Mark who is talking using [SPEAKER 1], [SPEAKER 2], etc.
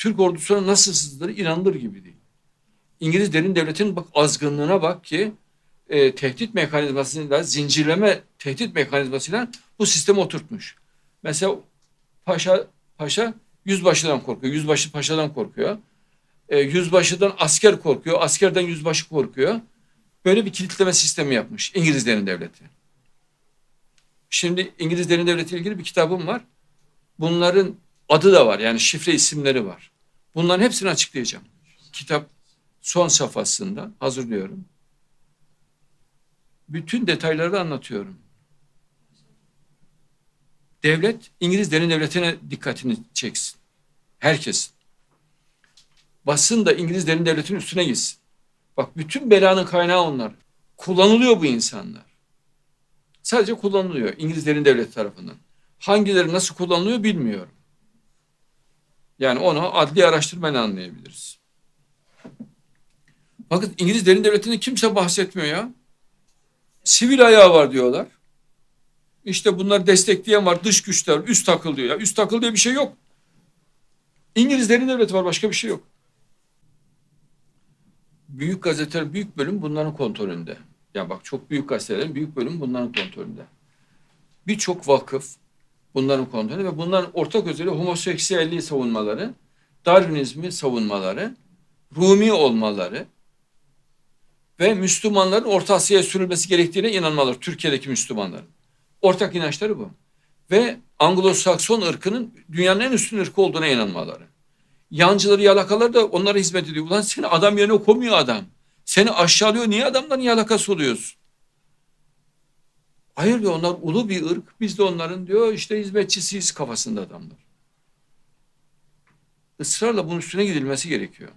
[SPEAKER 1] Türk ordusuna nasıl sızdığı inanılır gibi değil. İngiliz derin devletinin bak azgınlığına bak ki e, tehdit mekanizmasıyla, zincirleme tehdit mekanizmasıyla bu sistemi oturtmuş. Mesela paşa paşa yüzbaşıdan korkuyor, yüzbaşı paşadan korkuyor. E, yüzbaşıdan asker korkuyor, askerden yüzbaşı korkuyor. Böyle bir kilitleme sistemi yapmış İngiliz derin devleti. Şimdi İngiliz derin devleti ilgili bir kitabım var. Bunların adı da var yani şifre isimleri var. Bunların hepsini açıklayacağım. Kitap son safhasında hazırlıyorum. Bütün detayları da anlatıyorum. Devlet İngiliz derin devletine dikkatini çeksin. Herkesin. Basın da İngiliz derin devletinin üstüne gitsin. Bak bütün belanın kaynağı onlar. Kullanılıyor bu insanlar. Sadece kullanılıyor İngiliz derin devleti tarafından. Hangileri nasıl kullanılıyor bilmiyorum. Yani onu adli araştırmayla anlayabiliriz. Bakın İngiliz derin devletinde kimse bahsetmiyor ya. Sivil ayağı var diyorlar. İşte bunlar destekleyen var, dış güçler, üst takıl diyor. Ya üst takıl diye bir şey yok. İngiliz derin devleti var, başka bir şey yok. Büyük gazeteler, büyük bölüm bunların kontrolünde. Ya bak çok büyük gazetelerin büyük bölüm bunların kontrolünde. Birçok vakıf bunların kontrolünde ve bunların ortak özelliği homoseksüelliği savunmaları, Darwinizmi savunmaları, Rumi olmaları ve Müslümanların Orta Asya'ya sürülmesi gerektiğine inanmaları, Türkiye'deki Müslümanların. Ortak inançları bu. Ve Anglo-Sakson ırkının dünyanın en üstün ırkı olduğuna inanmaları. Yancıları, yalakalar da onlara hizmet ediyor. Ulan seni adam yerine koymuyor adam. Seni aşağılıyor. Niye adamların yalakası oluyorsun? Hayır diyor onlar ulu bir ırk. Biz de onların diyor işte hizmetçisiyiz kafasında adamlar. Israrla bunun üstüne gidilmesi gerekiyor.